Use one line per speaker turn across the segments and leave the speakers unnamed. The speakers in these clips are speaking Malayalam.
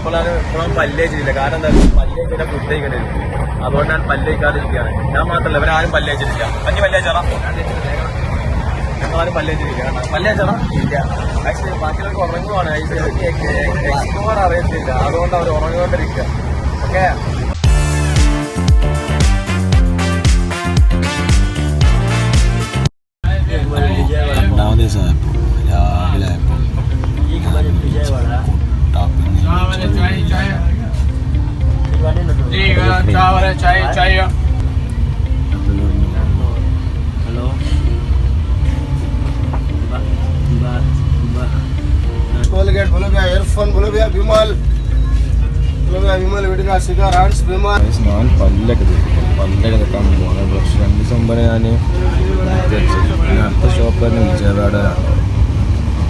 ഇപ്പോഴാണ് ഇപ്പോഴും ചെയ്തില്ല കാരണം എന്താ പല്ലേച്ചിന്റെ ഫുഡ് കഴിക്കണത് അതുകൊണ്ട് ഞാൻ പല്ലേക്കാതിരിക്കുകയാണ് ഞാൻ മാത്രമല്ല ഇവരാരും പല്ലേച്ചിട്ടില്ല പഞ്ഞി പല്ലേച്ചറ ഞങ്ങളാരും പല്ലേ പല്ലേച്ചറ ഇല്ല ആക്ച്വലി ബാക്കിയുള്ളവർക്ക് ഉറങ്ങുവാണ് എക്സ്പ്ലോർ അറിയത്തില്ല അതുകൊണ്ട് അവർ ഉറങ്ങിക്കൊണ്ടിരിക്കുക ഓക്കെ
कोलगेट बोलो भैया एयरफोन बोलो भैया विमल बोलो भैया Vimal wedding cigar hands Vimal
ഞാൻ പല്ലൊക്കെ തേക്കും പല്ലൊക്കെ തേക്കാൻ പോകണം പക്ഷെ രണ്ട് ദിവസം മുമ്പ് ഞാൻ ഞാൻ അടുത്ത ഷോപ്പ് തന്നെ വിജയവാഡയിലാണ്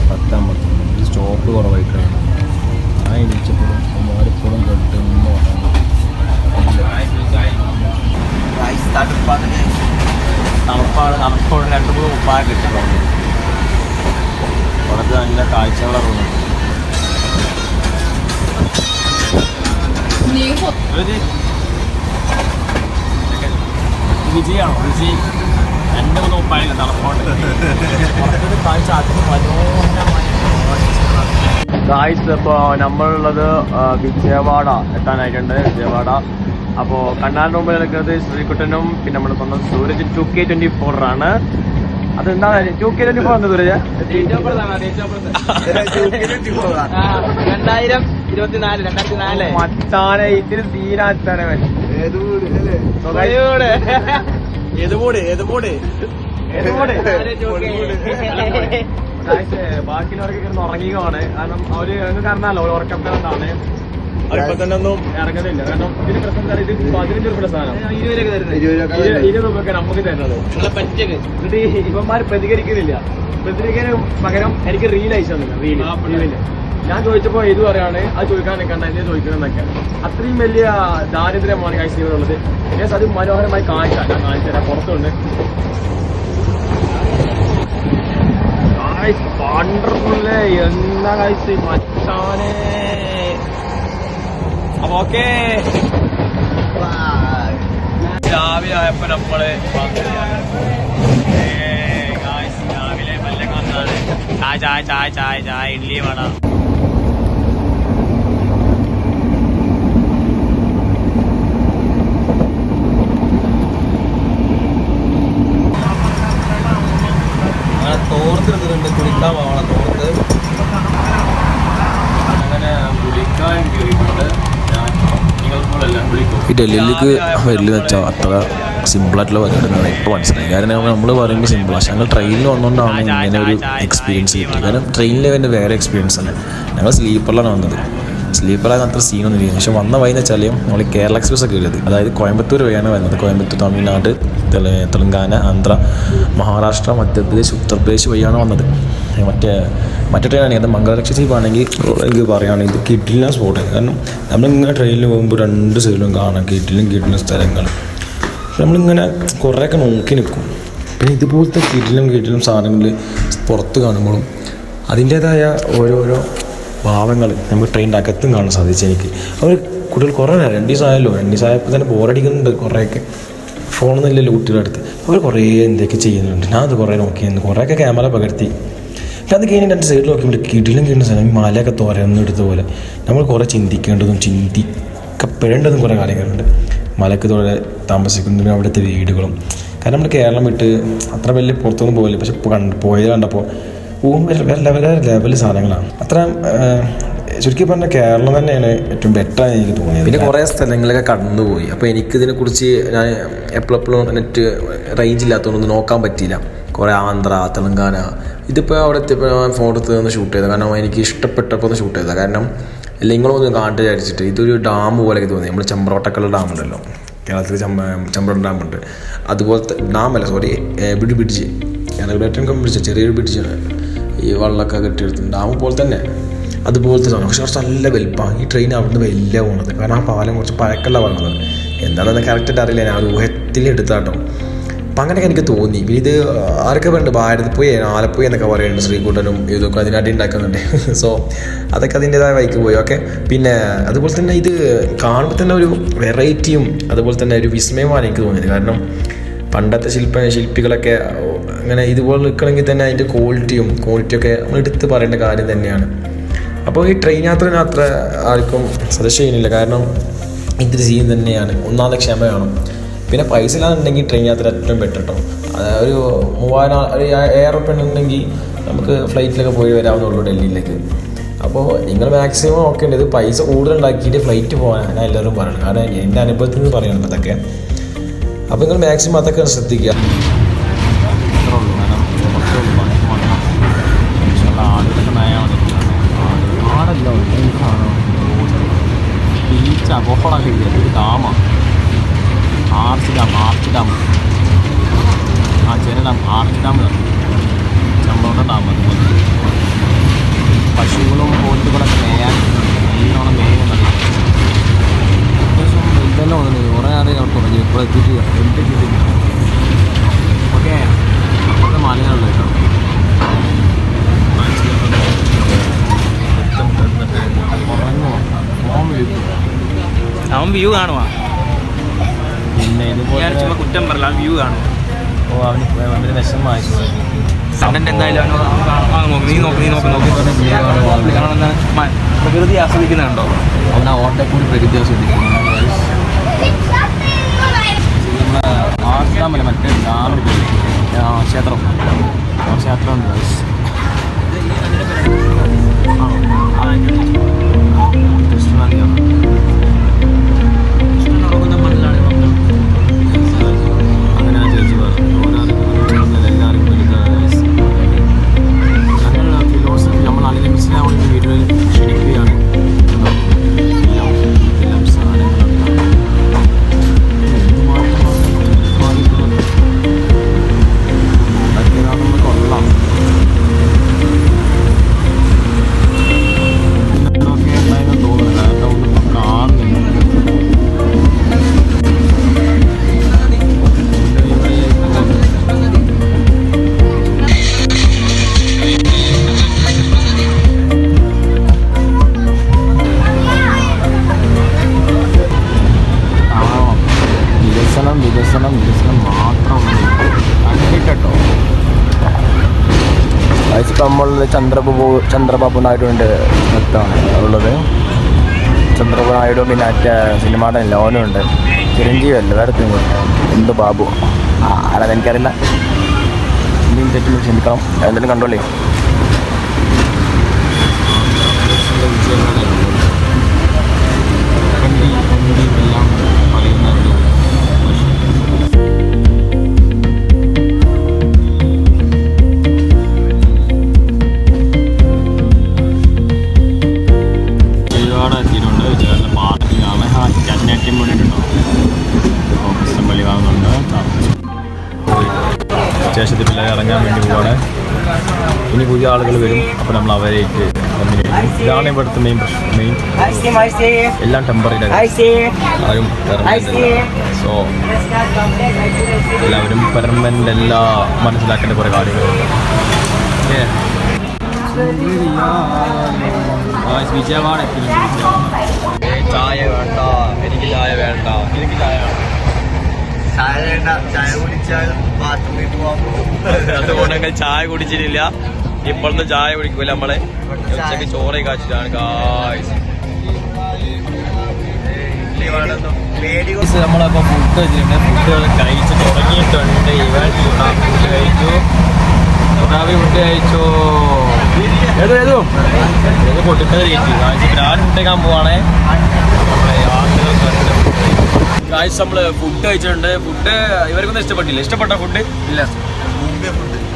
പത്താം പത്ത് സ്റ്റോപ്പ് കുറവായിട്ടാണ് ഞാൻ എണീച്ചപ്പോഴും അമ്മമാരിപ്പോഴും കെട്ടുന്നു തണുപ്പാണ്. തണുപ്പോട് രണ്ട് മൂന്ന് ഉപ്പായ കിട്ടുന്നുണ്ട് പുറത്ത് നല്ല കാഴ്ചകളൊക്കെ വിജയാണോ വിജയ് രണ്ട് മൂന്ന് ഉപ്പായില്ല തണുപ്പോട്ട് പുറത്തൊരു കാഴ്ച അതിമനോഹരമായി ഗായ്സ് ഇപ്പോൾ നമ്മളുള്ളത് വിജയവാഡ എത്താനായിട്ടുണ്ട്. വിജയവാഡ. അപ്പോൾ കണ്ണാടിന് മുമ്പിൽ നിൽക്കുന്നത് ശ്രീകുട്ടനും പിന്നെ നമ്മുടെ സ്വന്തം Suraj two K twenty four ആണ്. അതെന്താ ടു കെ ട്വന്റി ഫോർ എന്ന് സൂരജ്?
രണ്ടായിരം ഇരുപത്തിനാല് രണ്ടായിരത്തി നാല്
മച്ചാനെ ഇതിന് തീരാച്ചാനെ ബാക്കിയുള്ളവർക്ക് ഉറങ്ങിയാണ് കാരണം അവർ നിങ്ങൾക്ക് അറിഞ്ഞാലോ ഉറക്കപ്പെടാണ് തന്നെ ഒന്നും ഇറങ്ങുന്നില്ല. കാരണം ഇതിന് പ്രശ്നം എന്താ ഇത് പതിനഞ്ച് രൂപയുടെ സാധനം. ഇരു- ഇരുപത് രൂപയൊക്കെ നമുക്ക് തരുന്നത്. എന്നിട്ട് പ്രതികരിക്കുന്നില്ല. പ്രതികരിക്കാൻ പകരം എനിക്ക് റീൽ അയച്ചു തന്നില്ല. റീൽ റീലിൽ ഞാൻ ചോദിച്ചപ്പോ ഇത് പറയാണ്? അത് ചോദിക്കാൻ നിൽക്കണ്ട എന്നെ ചോദിക്കണമെന്നൊക്കെ അത്രയും വലിയ ദാരിദ്ര്യമാണ് കാഴ്ച ഉള്ളത്. പിന്നെ അത് മനോഹരമായി കാണിച്ചാൽ ഞാൻ കാണിച്ചു തരാം. പുറത്തുണ്ട്. വണ്ടർഫുള്ള് എന്താ കാഴ്ച മച്ചാനെ. അപ്പൊ ഓക്കേ. രാവിലെ ആയപ്പോ നമ്മൾ രാവിലെ മെല്ലെ വന്നാണ്. ചായ ചായ ചായ ചായ ചായ ഇഡ്ലി വട
അങ്ങനെ തോർത്തെടുത്തിട്ടുണ്ട് കുളിക്കാൻ പോകണം തോർത്ത് അങ്ങനെ കുളിക്കാൻ കയറിയിട്ടുണ്ട് ഞാൻ നിങ്ങൾക്കുള്ളെല്ലാം വിളിക്കും
ഈ ഡൽഹിയിലേക്ക് വരൽ വെച്ചാൽ അത്ര സിമ്പിളായിട്ടുള്ള പരിപാടിയാണ് ഇപ്പോൾ മനസ്സിലായി. കാരണം നമ്മൾ പറയുമ്പോൾ സിമ്പിൾ പക്ഷേ ഞങ്ങൾ ട്രെയിനിൽ വന്നുകൊണ്ടാണ് ഇങ്ങനെ ഒരു എക്സ്പീരിയൻസ് കിട്ടിയത്. കാരണം ട്രെയിനിൽ തന്നെ വേറെ എക്സ്പീരിയൻസ് ആണ്. ഞങ്ങൾ സ്ലീപ്പറിലാണ് വന്നത്. സ്ലീപ്പറായ അത്ര സീനൊന്നും ഇല്ല. പക്ഷെ വന്ന വൈകുന്ന വെച്ചാൽ നമ്മൾ കേരള എക്സ്പ്രസ് ഒക്കെ ഉള്ളത്. അതായത് കോയമ്പത്തൂർ വഴിയാണ് വരുന്നത് കോയമ്പത്തൂർ തമിഴ്നാട് തെല- തെലങ്കാന ആന്ധ്ര മഹാരാഷ്ട്ര മധ്യപ്രദേശ് ഉത്തർപ്രദേശ് വഴിയാണ് വന്നത്. മറ്റേ മറ്റേ ട്രെയിനാണെങ്കിൽ അത് മംഗളരക്ഷ ആണെങ്കിൽ എനിക്ക് പറയുകയാണെങ്കിൽ ഇത് കിട്ടില്ല സ്പോട്ട് കാരണം നമ്മളിങ്ങനെ ട്രെയിനിൽ പോകുമ്പോൾ രണ്ട് സൈഡിലും കാണാം. കിട്ടിലും കിട്ടിലും സ്ഥലങ്ങൾ. നമ്മളിങ്ങനെ കുറേയൊക്കെ നോക്കി നിൽക്കും പിന്നെ ഇതുപോലത്തെ കിട്ടിലും കിട്ടിലും സാധനങ്ങൾ പുറത്ത് കാണുമ്പോഴും അതിന്റേതായ ഓരോരോ ഭാവങ്ങൾ നമുക്ക് ട്രെയിനിന്റെ അകത്തും കാണാൻ സാധിച്ചു എനിക്ക്. അവർ കുട്ടികൾ കുറേ നേരം രണ്ട് ദിവസമായല്ലോ രണ്ട് ദിവസമായപ്പോൾ തന്നെ ബോറടിക്കുന്നുണ്ട് കുറേയൊക്കെ. ഫോണൊന്നുമില്ലല്ലോ കുട്ടികളുടെ അടുത്ത്. അവർ കുറേ എന്തൊക്കെ ചെയ്യുന്നുണ്ട്. ഞാൻ അത് കുറേ നോക്കിയിരുന്നു കുറേയൊക്കെ ക്യാമറ പകർത്തി. അത് കഴിഞ്ഞ് രണ്ട് സൈഡിൽ നോക്കിയിട്ട് കിടിലും കിട്ടുന്ന സ്ഥലം മലയൊക്കെ തുരന്നെടുത്ത പോലെ. നമ്മൾ കുറേ ചിന്തിക്കേണ്ടതും ചിന്തിക്കപ്പെടേണ്ടതും കുറേ കാര്യങ്ങളുണ്ട്. മലക്ക് തോരെ താമസിക്കുന്നതിനും അവിടുത്തെ വീടുകളും. കാരണം നമ്മൾ കേരളം വിട്ട് അത്ര വലിയ പുറത്തൊന്നും പോകില്ല പക്ഷെ കണ്ട് പോയത് കണ്ടപ്പോൾ പോകും വേറെ ലെവൽ സാധനങ്ങളാണ്. അത്ര ചുരുക്കി പറഞ്ഞ കേരളം തന്നെയാണ് ഏറ്റവും ബെറ്റർ ആയി എനിക്ക് തോന്നിയത്. പിന്നെ കുറേ സ്ഥലങ്ങളൊക്കെ കടന്നുപോയി. അപ്പോൾ എനിക്കിതിനെക്കുറിച്ച് ഞാൻ എപ്പോഴെപ്പോഴും നെറ്റ് റേഞ്ച് ഇല്ലാത്തതുകൊണ്ടൊന്നും നോക്കാൻ പറ്റിയില്ല. കുറേ ആന്ധ്ര തെലങ്കാന. ഇതിപ്പോൾ അവിടെ എത്തിയപ്പോൾ ഞാൻ ഫോൺ എടുത്ത് നിന്ന് ഷൂട്ട് ചെയ്തത്. കാരണം എനിക്ക് ഇഷ്ടപ്പെട്ടപ്പോൾ ഒന്ന് ഷൂട്ട് ചെയ്തത്. കാരണം അല്ല ഒന്ന് കാണിട്ട് വിചാരിച്ചിട്ട് ഇതൊരു ഡാം പോലെ തോന്നി. നമ്മൾ ചെമ്പ്രോട്ടക്കള്ള ഡാം ഉണ്ടല്ലോ. കേരളത്തിൽ ചെമ്പ ചെമ്പ്രോട്ട ഡാം ഉണ്ട്. അതുപോലത്തെ ഡാമല്ല സോറി ബിഡ് ബ്രിഡ്ജ്. ഞങ്ങളുടെ ഏറ്റവും കമ്പിടിച്ച ചെറിയൊരു ബ്രിഡ്ജാണ് ഈ വെള്ളമൊക്കെ കെട്ടിയെടുത്തിട്ടുണ്ട്. ഡാം പോലെ തന്നെ. അതുപോലത്തെ തന്നെ. പക്ഷെ കുറച്ച് നല്ല വലുപ്പമാണ് ഈ ട്രെയിൻ അവിടുന്ന് വലിയ പോകുന്നത് കാരണം ആ പാലം കുറച്ച് പഴക്കമുള്ള പറയുന്നത് എന്താണെന്ന് കറക്റ്റായിട്ട് അറിയില്ല. ഞാൻ ഊഹത്തിൽ എടുത്താട്ടോ
അപ്പം അങ്ങനെയൊക്കെ എനിക്ക് തോന്നി. ഇത് ആരൊക്കെ പറയുന്നുണ്ട്? പോയി ആലപ്പുഴ എന്നൊക്കെ പറയുന്നുണ്ട് ശ്രീകൂട്ടനും ഇതൊക്കെ അതിനായിട്ട് ഉണ്ടാക്കുന്നുണ്ട്. സോ അതൊക്കെ അതിന്റെതായ വൈക്ക് പോയി. ഓക്കെ പിന്നെ അതുപോലെ തന്നെ ഇത് കാണുമ്പോൾ തന്നെ ഒരു വെറൈറ്റിയും അതുപോലെ തന്നെ ഒരു വിസ്മയമാണ് എനിക്ക് തോന്നിയത്. കാരണം പണ്ടത്തെ ശില്പ ശില്പികളൊക്കെ അങ്ങനെ ഇതുപോലെ നിൽക്കണമെങ്കിൽ തന്നെ അതിന്റെ ക്വാളിറ്റിയും ക്വാളിറ്റിയൊക്കെ നമ്മൾ എടുത്ത് പറയേണ്ട കാര്യം തന്നെയാണ്. അപ്പോൾ ഈ ട്രെയിൻ യാത്ര അത്ര ആർക്കും സജസ്റ്റ് ചെയ്യുന്നില്ല. കാരണം ഇത്തിരി സീൻ തന്നെയാണ്. ഒന്നാമത്തെ ക്ഷമ വേണം. പിന്നെ പൈസ ഇല്ലാന്നുണ്ടെങ്കിൽ ട്രെയിൻ യാത്ര ഏറ്റവും ബെറ്റർ കേട്ടോ ഒരു മൂവായിരം ഒരു എയർ റുപ്യ ഉണ്ടെങ്കിൽ നമുക്ക് ഫ്ലൈറ്റിലൊക്കെ പോയി വരാവുന്നുള്ളൂ ഡൽഹിയിലേക്ക്. അപ്പോൾ നിങ്ങൾ മാക്സിമം നോക്കേണ്ടത് പൈസ കൂടുതൽ ഉണ്ടാക്കിയിട്ട് ഫ്ലൈറ്റ് പോകാനാണ് എല്ലാവരും പറയുന്നത്. കാരണം എന്റെ അനുഭവത്തിൽ നിന്ന് പറയണം അതൊക്കെ. അപ്പോൾ നിങ്ങൾ മാക്സിമം അതൊക്കെ ശ്രദ്ധിക്കുക.
ആർച്ച് ഡാം ആർച്ച് ഡാം ആ ചേരം ആർച്ച് ഡാം ചമ്പളോട്ട ഡാം അതുപോലെ പശുക്കളും പോത്തുകളൊക്കെ മേയാൻ നല്ലോണം മേയുന്നത് അത്യാവശ്യം വലുതന്നെ വന്നിട്ടുണ്ട് കുറേ അറിയാം അവിടെ തുടങ്ങി ഇപ്പോൾ എത്തിയിട്ടില്ല എന്ത് എത്തിയിട്ടില്ല ഓക്കെ അപ്പോഴത്തെ മലയാളം കേട്ടോ
അവൻ വ്യൂ കാണുവാ.
പിന്നെ
ഞാൻ
ഇതുപോലെ
ചുമ്മാ കുറ്റം പറയില്ല വ്യൂ കാണും
ഓ അവന് അവന്റെ വിഷമമായി
കണ്ടന്റ് എന്തായാലും അവന് ആ, നോക്ക്, നീ നോക്ക് നീ നോക്ക് നോക്ക്. കാരണം എന്താ, മ- പ്രകൃതി ആസ്വദിക്കുന്നുണ്ടോ?
അവൻ ആ ഓട്ടെ കൂടി പ്രകൃതി ആസ്വദിക്കുന്നു. ആസാമല്ല മറ്റേ ക്ഷേത്രം. ക്ഷേത്രം ഉണ്ട്. ചന്ദ്രബാബു ചന്ദ്രബാബു നായിഡുവിന്റെ നൃത്തമാണ് ഉള്ളത്. ചന്ദ്രബാബു നായിഡു പിന്നെ മറ്റേ സിനിമയുടെ ലോനും ഉണ്ട്. ചിരഞ്ജീവി അല്ല? വേറെ എന്ത് ബാബു? ആരാ? എനിക്കറിയില്ല. എന്തെങ്കിലും തെറ്റിൽ ചിന്തിക്കണം എന്തെങ്കിലും കണ്ടോളേ. അപ്പോൾ നമ്മൾ കമ്പനി ഇതാണ് ഇവിടുത്തെ മെയിൻ പ്രശ്നം മെയിൻ എല്ലാം ടെമ്പററി ആരും സോ എല്ലാവരും പെർമനന്റ് എല്ലാ മനസ്സിലാക്കേണ്ട കുറേ കാര്യങ്ങളുണ്ട് ഓക്കെ വിജയവാഡ എത്തി ചായ വേണ്ട. എനിക്ക് ചായ വേണ്ട. എനിക്ക് ചായ അതുകൊണ്ട് ഞങ്ങൾ ചായ കുടിച്ചിട്ടില്ല. ഇപ്പോഴത്തെ ചായ കുടിക്കൂല നമ്മളെ. ഉച്ചയ്ക്ക് ചോറ് കാച്ചിട്ടാണ് ഗായ്സ് നമ്മളപ്പോ ഫുഡ് വെച്ചിട്ടുണ്ട് ഫുഡ് കഴിച്ച് തുടങ്ങിയിട്ടുണ്ട്. ഇവൻ ഫുഡ് കഴിച്ചു. സുനാമി ഫുഡ് കഴിച്ചു? ഏതോ ഏതോ ഏതോ പൊട്ടിക്കത് കഴിച്ചു കാഴ്ച ഞാൻ ഫുഡ് കഴിക്കാൻ പോവാണേ കാഴ്ച നമ്മൾ ഫുഡ് കഴിച്ചിട്ടുണ്ട്. ഫുഡ് ഇവർക്കൊന്നും ഇഷ്ടപ്പെട്ടില്ല? ഇഷ്ടപ്പെട്ട ഫുഡ് ഇല്ല.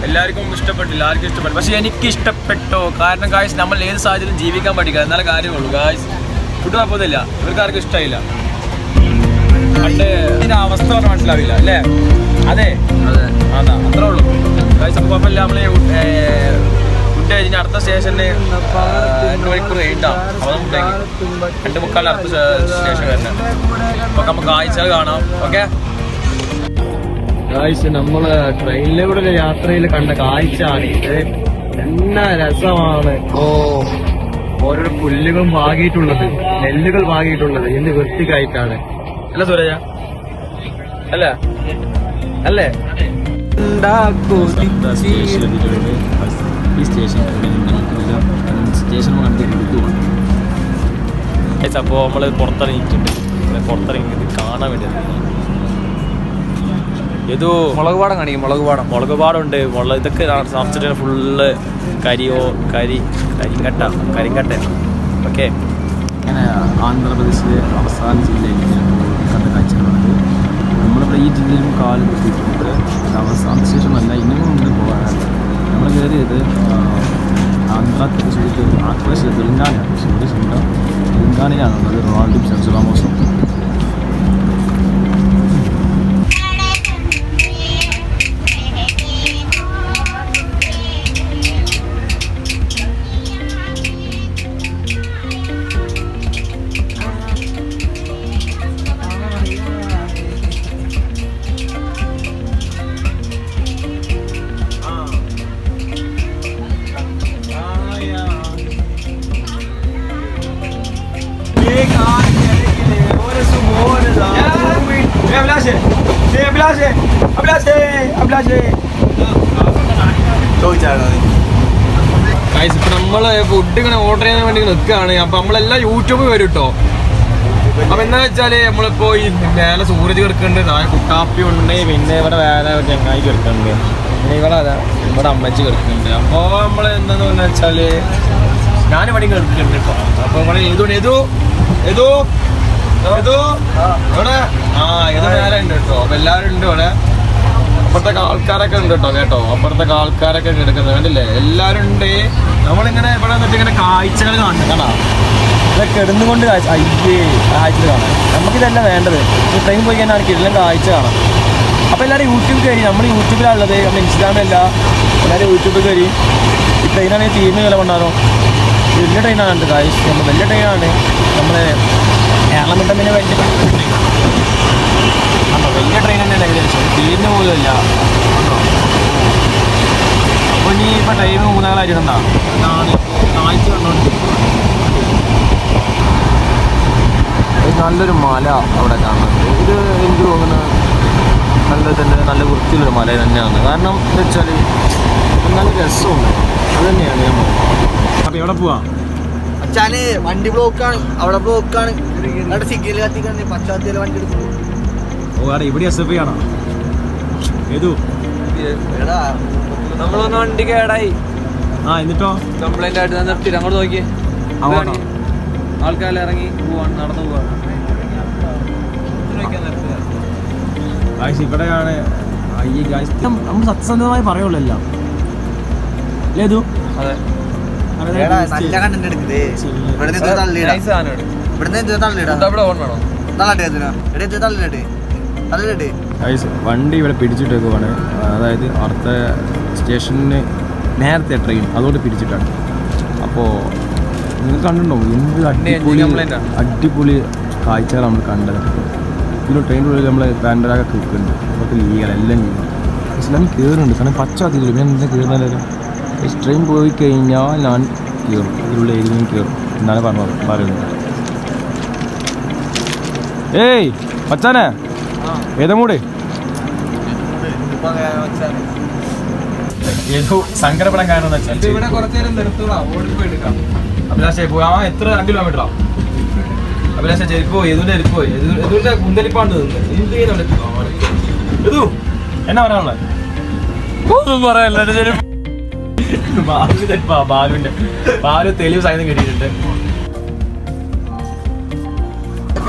എല്ലാവർക്കും ഇഷ്ടപ്പെട്ടില്ല ആർക്കും ഇഷ്ടപ്പെട്ടു പക്ഷെ എനിക്ക് ഇഷ്ടപ്പെട്ടോ? കാരണം കാശ് നമ്മൾ ഏത് സാഹചര്യം ജീവിക്കാൻ പഠിക്കുക എന്നാലേ കാര്യമുള്ളൂ. കാശ് ഫുഡ് കുഴപ്പമൊന്നുമില്ല. ഇവർക്ക് ആർക്കും ഇഷ്ടമായില്ല. പണ്ട് ഇതിന്റെ അവസ്ഥ പറഞ്ഞാൽ മനസ്സിലാവില്ല അല്ലേ? അതെ. അതാ. അത്രേ ഉള്ളൂ. കാഴ്ച കുഴപ്പമില്ല. നമ്മൾ ഫുഡ് കഴിഞ്ഞ് അടുത്ത സ്റ്റേഷനിൽ രണ്ട് മണിക്കൂർ കഴിഞ്ഞിട്ടാണ് അപ്പോൾ നമുക്ക് രണ്ട് മുക്കാൽ അടുത്ത സ്റ്റേഷൻ വരുന്നത് അപ്പോൾ നമുക്ക് ആഴ്ചകൾ കാണാം. ഓക്കെ ഗായ്സ് നമ്മൾ ട്രെയിനിലൂടെ യാത്രയിൽ കണ്ട കാഴ്ചയാണ് ഇത്. എന്നാ രസമാണ്. ഓ ഓരോ പുല്ലുകളും വാങ്ങിയിട്ടുള്ളത്. നെല്ലുകൾ വാങ്ങിയിട്ടുള്ളത്. എന്ത് വൃത്തിക്കായിട്ടാണ് അല്ല സുരജ? അല്ല? അല്ലേ?
ഈ സ്റ്റേഷൻ സ്റ്റേഷൻ
അപ്പോൾ നമ്മൾ പുറത്തിറങ്ങിയിട്ടുണ്ട് പുറത്തിറങ്ങിയത് കാണാൻ വേണ്ടി ഏതോ
മുളക് പാടം കാണിക്കും മുളക് പാടം
മുളക് പാടമുണ്ട് മുളക് ഇതൊക്കെ നിറച്ചിട്ട് ഫുള്ള് കരിയോ കരി കരിങ്കട്ട കരിങ്കട്ട ഓക്കെ.
അങ്ങനെ ആന്ധ്രാപ്രദേശിലെ അവസാന ജില്ലയിൽ കണ്ട കാഴ്ചകളാണ് നമ്മളിവിടെ ഈ ജില്ലയിലും കാൽ കുത്തിയിട്ടുണ്ട്. അവസാന ശേഷമല്ല ഇനിയും ഉണ്ട് പോകാനാണ്. നമ്മൾ കയറിയത് ആന്ധ്രാപ്രദേശിലേക്ക് ആന്ധ്രപ്രദേശ് തെലുങ്കാനയാണ് സോറി ചിന്ത തെലുങ്കാനയിലാണുള്ളത്. റൊണാൾഡോ
ഗൈസ് ഇപ്പൊ നമ്മൾ ഫുഡ് ഇങ്ങനെ ഓർഡർ ചെയ്യാൻ വേണ്ടി നിൽക്കുകയാണ് അപ്പൊ നമ്മളെല്ലാം യൂട്യൂബ് വരും കേട്ടോ അപ്പൊ എന്താ വെച്ചാൽ നമ്മളിപ്പോ ഈ മേലെ സൂരജ് കിടക്കുന്നുണ്ട്. നാളെ കുട്ടാപ്പി ഉണ്ട്. പിന്നെ ഇവിടെ വേറെ ഒരു ചങ്ങായി കിടക്കുന്നുണ്ട്. പിന്നെ ഇവിടെ അതാ ഇവിടെ അമ്മച്ചി കിടക്കുന്നുണ്ട്. അപ്പൊ നമ്മൾ എന്താന്ന് പറഞ്ഞ വെച്ചാൽ ഞാനിവിടെ കിടക്കുന്നുണ്ട് കേട്ടോ അപ്പൊ ഇവിടെ ഏതു ഏതു ഏതു ഏതു? ഇവിടെ? ആ ഏതോ നേരെ ഉണ്ട് കേട്ടോ അപ്പൊ എല്ലാവരും ഉണ്ട് ഇവിടെ. അപ്പുറത്തെ ആൾക്കാരൊക്കെ ഉണ്ട് കേട്ടോ കേട്ടോ. അപ്പുറത്തെ ആൾക്കാരൊക്കെ കിടക്കുന്നത് കണ്ടില്ലേ? എല്ലാവരും ഉണ്ട്. നമ്മളിങ്ങനെ ഇവിടെ വന്നിട്ട് ഇങ്ങനെ കാഴ്ചകൾ കാണുന്നു കേട്ടോ ഇവിടെ കിടന്നുകൊണ്ട് കാഴ്ച അയ്യേ കാഴ്ച കാണാം. നമുക്കിതല്ല വേണ്ടത്. ഈ ട്രെയിൻ പോയി കഴിഞ്ഞാൽ കിടലും കാഴ്ച കാണാം. അപ്പോൾ എല്ലാവരും യൂട്യൂബ് കയറി. നമ്മൾ യൂട്യൂബിലാണുള്ളത് നമ്മൾ ഇൻസ്റ്റാഗ്രാമിലല്ല എല്ലാവരും യൂട്യൂബിൽ കയറി. ഈ ട്രെയിനാണെങ്കിൽ തീർന്നു വില കൊണ്ടാണോ വലിയ ട്രെയിനാണ് കാഴ്ച നമ്മൾ വലിയ ട്രെയിനാണ് നമ്മൾ കേരളം വിട്ട പിന്നെ വലിയ ആണോ വലിയ ട്രെയിൻ തന്നെ ഏകദേശം? തീരുന്ന പോലുമില്ല അപ്പോൾ ഇനി ഇപ്പോൾ ടൈം മൂന്നാളായിട്ടുണ്ടാ കാഴ്ച കണ്ടോണ്ടിരിക്കുന്നത് നല്ലൊരു മല അവിടെ കാണുന്നത് ഇത് എനിക്ക് തോന്നുന്നത് നല്ല തന്നെ നല്ല വൃത്തിയുള്ളൊരു മല തന്നെയാണ്. കാരണം എന്താ വെച്ചാൽ നല്ല രസമുണ്ട്. അത് തന്നെയാണ് ഞാൻ അപ്പോൾ എവിടെ പോവാ?
അച്ഛാന് വണ്ടി ബ്ലോക്കാണ് അവിടെ ബ്ലോക്കാണ് അവിടെ സിഗ്നൽ കത്തിക്കാൻ പശ്ചാത്തല വണ്ടി എടുക്കുന്നു
അവിടെ ഇവിടെ എസ് എഫ് ഐ ആണോ? ഏതു?
നമ്മളൊന്ന് വണ്ടി കേടായി.
ആ എന്നിട്ടോ?
കംപ്ലൈന്റ് ആയിട്ട് നിർത്തിയിട്ട് അങ്ങോട്ട്
നോക്കി
ആൾക്കാരെ ഇറങ്ങി പോവാണ് നടന്നു പോവാണ്.
ഇവിടെയാണ്. നമ്മൾ സത്യസന്ധമായി പറയുള്ളൂ എല്ലാം ഇതു?
അതെ.
നല്ല കണ്ടന്റ് എടുക്കുന്നത് ഇവിടെ നിന്ന് തള്ളിയിടാം. ഇവിടെ നിന്ന് തള്ളിയിടാം. ഇവിടെ തള്ളിടേ
വണ്ടി ഇവിടെ പിടിച്ചിട്ടേക്കുവാണ്. അതായത് അടുത്ത സ്റ്റേഷനിൽ നേരത്തെ ട്രെയിൻ അതുകൊണ്ട് പിടിച്ചിട്ടാണ്. അപ്പോൾ നിങ്ങൾ കണ്ടിട്ടുണ്ടോ? എന്ത് അടിപൊളി? അടിപൊളി കാഴ്ചകളാണ് നമ്മൾ കണ്ടത്. ഇതിൽ ട്രെയിനിനുള്ളിൽ നമ്മൾ പാൻഡറാകെ കേൾക്കുന്നുണ്ട് അതൊക്കെ ലീഗൽ എല്ലാം ലീഗൽ പക്ഷെ ഞാൻ കയറുന്നുണ്ട് കാരണം പച്ച അതില്ല പിന്നെ എന്താ കയറുന്നല്ലോ ട്രെയിൻ പോയി കഴിഞ്ഞാൽ ഞാൻ കയറും ഇതിലുള്ള ഏരിയയും കയറും എന്നാണ് പറഞ്ഞത്. പറയുന്നത്. ഏയ് പച്ചാനെ! ഏതാ മൂട്? ഏതോ സങ്കടപ്പെടാൻ കാരണം എന്താ വെച്ചാൽ
ഇവിടെ കുറച്ചു നേരം എടുക്കാം.
അഭിലാഷേ പോയി ആ എത്ര രണ്ട് കിലോമീറ്ററാ അഭിലാഷ ചെരുപ്പോ എതുവിന്റെ ചെരുപ്പ് എതുവിന്റെ കുന്തലിപ്പാണ്ട് എന്ത് എതു എന്നാ പറയാനുള്ളത്?
ഒന്നും
തെറ്റാ ബാലുവിന്റെ ബാലു തെളിവ് സൈനം കിട്ടിയിട്ടുണ്ട്.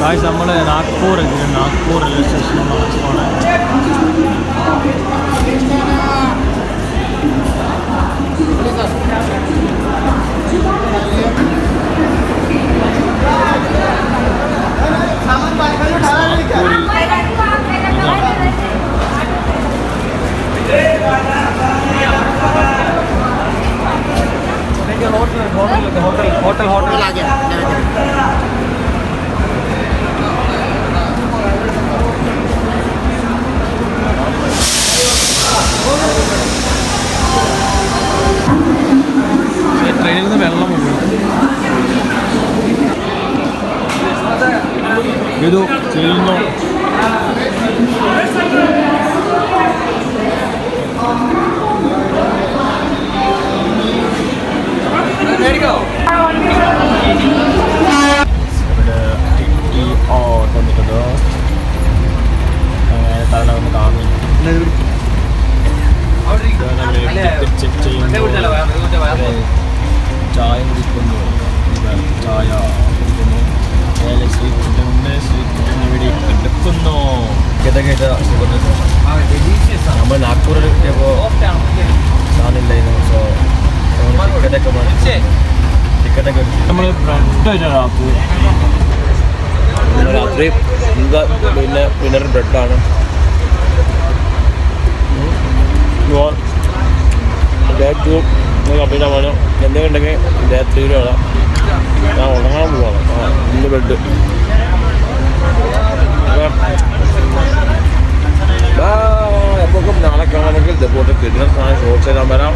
ഗായ്സ് നമ്മൾ നാഗ്പൂർ എത്തി നാഗ്പൂർ റെയിൽവേ സ്റ്റേഷനിൽ നടക്കുവാണ് Thank you. ബ്രെഡ് ആയിട്ടാണ് രാത്രി എന്താ പിന്നെ പിന്നെ ബ്രെഡാണ്. കപ്പിട്ടാണ് എന്തെങ്കിലും ഉണ്ടെങ്കിൽ രാത്രി ത്രീയിലും ഞാൻ ഉറങ്ങാൻ പോവാണ്. ഇന്ന് ബ്രെഡ് എപ്പോഴും നാളെ കാണുമെങ്കിൽ ഇതുപോലെ കിട്ടുന്ന സാധനം ചോദിച്ചാൽ വരാം.